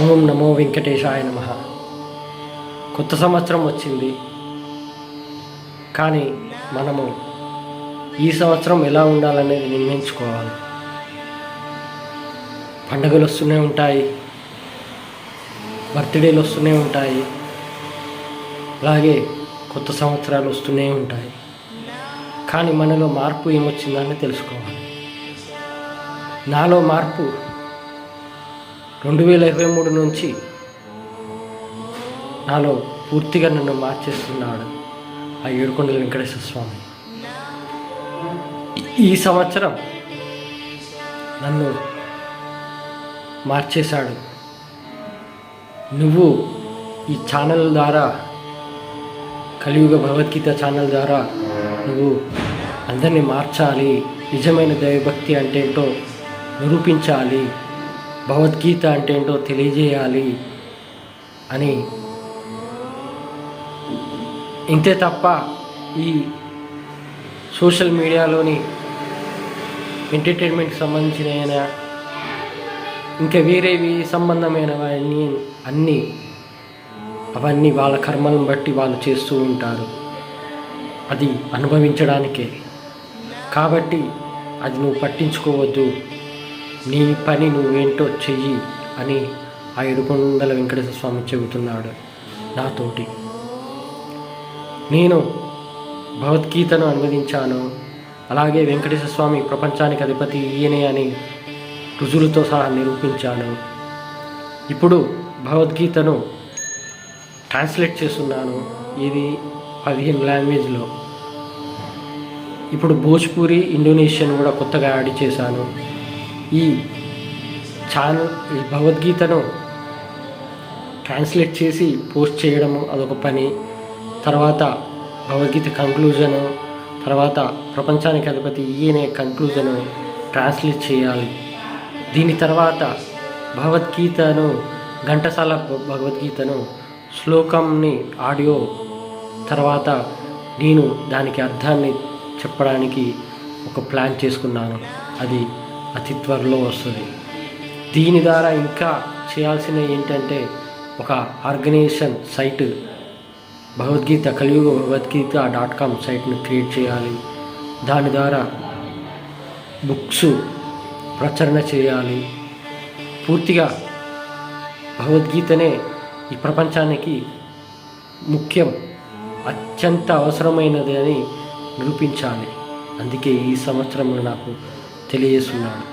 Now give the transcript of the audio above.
ఓం నమో వెంకటేశాయ నమ. కొత్త సంవత్సరం వచ్చింది. కానీ మనము ఈ సంవత్సరం ఎలా ఉండాలనేది నిర్ణయించుకోవాలి. పండుగలు వస్తూనే ఉంటాయి. బర్త్డేలు వస్తూనే ఉంటాయి. అలాగే కొత్త సంవత్సరాలు వస్తూనే ఉంటాయి. కానీ మనలో మార్పు ఏమొచ్చిందని తెలుసుకోవాలి. నాలో మార్పు రెండు వేల ఇరవై మూడు నుంచి నాలో పూర్తిగా నన్ను మార్చేస్తున్నాడు ఆ ఏడుకొండల వెంకటేశ్వర స్వామి. ఈ సంవత్సరం నన్ను మార్చేశాడు. నువ్వు ఈ ఛానల్ ద్వారా కలియుగ భగవద్గీత ఛానల్ ద్వారా నువ్వు అందరినీ మార్చాలి నిజమైన దైవభక్తి అంటే ఏంటో నిరూపించాలి భగవద్గీత అంటే ఏంటో తెలియజేయాలి అని. ఇంతే తప్ప ఈ సోషల్ మీడియాలోని ఎంటర్టైన్మెంట్కి సంబంధించిన ఇంకా వేరేవి సంబంధమైనవన్నీ అన్నీ అవన్నీ వాళ్ళ కర్మలను బట్టి వాళ్ళు చేస్తూ ఉంటారు. అది అనుభవించడానికే. కాబట్టి అది నువ్వు పట్టించుకోవద్దు. నీ పని నువ్వేంటో చెయ్యి అని ఆ ఏడుకొండల వెంకటేశ్వర స్వామి చెబుతున్నాడు నాతోటి నేను భగవద్గీతను అనువదించాను. అలాగే వెంకటేశ్వర స్వామి ప్రపంచానికి అధిపతి ఈయనే అని రుజువులతో సహా నిరూపించాను. ఇప్పుడు భగవద్గీతను ట్రాన్స్లేట్ చేస్తున్నాను ఇది పదిహేను లాంగ్వేజ్లో. ఇప్పుడు భోజ్పూరి ఇండోనేషియన్ కూడా కొత్తగా యాడ్ చేశాను. ఈ ఛానల్ ఈ భగవద్గీతను ట్రాన్స్లేట్ చేసి పోస్ట్ చేయడము అదొక పని. తర్వాత భగవద్గీత కంక్లూజను తర్వాత ప్రపంచానికి అధిపతి ఈయనే కంక్లూజను ట్రాన్స్లేట్ చేయాలి. దీని తర్వాత భగవద్గీతను ఘంటసాల భగవద్గీతను శ్లోకంని ఆడియో తర్వాత నేను దానికి అర్థాన్ని చెప్పడానికి ఒక ప్లాన్ చేసుకున్నాను. అది అతి త్వరలో వస్తుంది. దీని ద్వారా ఇంకా చేయాల్సిన ఏంటంటే ఒక organisation site Bhagavadgita Kaliyuga Bhagavadgita dot com సైట్ను create చేయాలి. దాని ద్వారా బుక్స్ ప్రచురణ చేయాలి. పూర్తిగా భగవద్గీతనే ఈ ప్రపంచానికి ముఖ్యం అత్యంత అవసరమైనది అని నిరూపించాలి. అందుకే ఈ సంవత్సరంలో నాకు తెలియజేస్తున్నాడు.